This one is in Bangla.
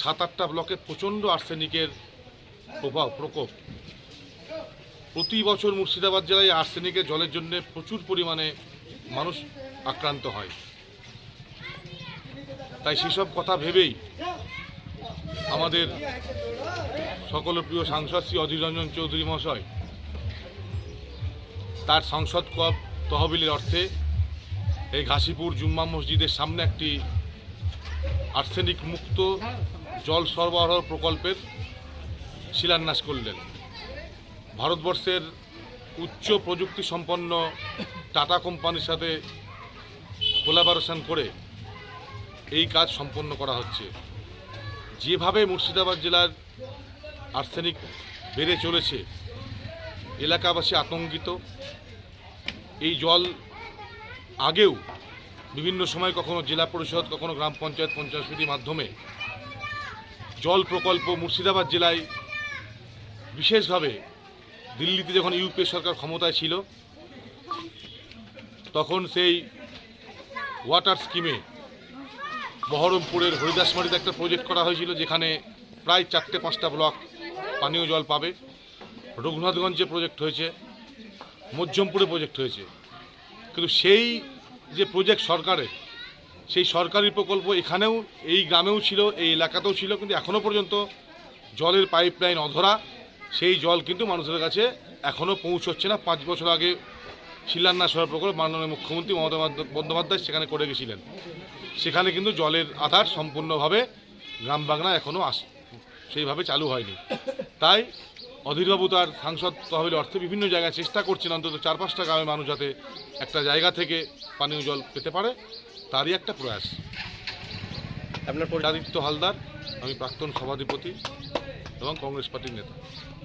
সাত আটটা ব্লকে প্রচণ্ড আর্সেনিকের প্রভাব, প্রকোপ। প্রতি বছর মুর্শিদাবাদ জেলায় আর্সেনিকের জলের জন্য প্রচুর পরিমাণে মানুষ আক্রান্ত হয়। তাই সেসব কথা ভেবেই আমাদের সকল প্রিয় সাংসদ শ্রী অধীর রঞ্জন চৌধুরী মহাশয় তার সংসদ কব তহবিলের অর্থে এই ঘাসিপুর জুম্মা মসজিদের সামনে একটি আর্সেনিক মুক্ত জল সরবরাহ প্রকল্পের শিলান্যাস করলেন। ভারতবর্ষের উচ্চ প্রযুক্তি সম্পন্ন টাটা কোম্পানির সাথে কোলাবোরেশন করে এই কাজ সম্পন্ন করা হচ্ছে। যেভাবে মুর্শিদাবাদ জেলার আর্সেনিক বেড়ে চলেছে, এলাকাবাসী আতঙ্কিত। এই জল আগেও বিভিন্ন সময় কখনো জেলা পরিষদ, কখনো গ্রাম পঞ্চায়েত পঞ্চায়েত সমিতির মাধ্যমে জল প্রকল্প মুর্শিদাবাদ জেলায় বিশেষভাবে দিল্লিতে যখন ইউপিএ সরকার ক্ষমতায় ছিল, তখন সেই ওয়াটার স্কিমে বহরমপুরের হরিদাসমারিতে একটা প্রজেক্ট করা হয়েছিল, যেখানে প্রায় চারটে পাঁচটা ব্লক পানীয় জল পাবে। রঘুনাথগঞ্জে প্রজেক্ট হয়েছে, মধ্যমপুরে প্রজেক্ট হয়েছে। কিন্তু সেই যে প্রজেক্ট সরকারের সেই সরকারি প্রকল্প এখানেও, এই গ্রামেও ছিল, এই এলাকাতেও ছিল, কিন্তু এখনও পর্যন্ত জলের পাইপলাইন অধরা। সেই জল কিন্তু মানুষের কাছে এখনও পৌঁছচ্ছে না। পাঁচ বছর আগে শিলান্যাস হওয়ার প্রকল্প মাননীয় মুখ্যমন্ত্রী মমতা বন্দ্যোপাধ্যায়- সেখানে করে গেছিলেন। সেখানে কিন্তু জলের আধার সম্পূর্ণভাবে গ্রাম বাংলা এখনও আস সেইভাবে চালু হয়নি। তাই অধীরবাবু তার সাংসদ তহবিল অর্থে বিভিন্ন জায়গায় চেষ্টা করছেন, অন্তত চার পাঁচটা গ্রামের মানুষ যাতে একটা জায়গা থেকে পানীয় জল পেতে পারে। তারই একটা প্রয়াস। আপনার পরি- আদিত্য হালদার আমি প্রাক্তন সভাধিপতি এবং কংগ্রেস পার্টির নেতা।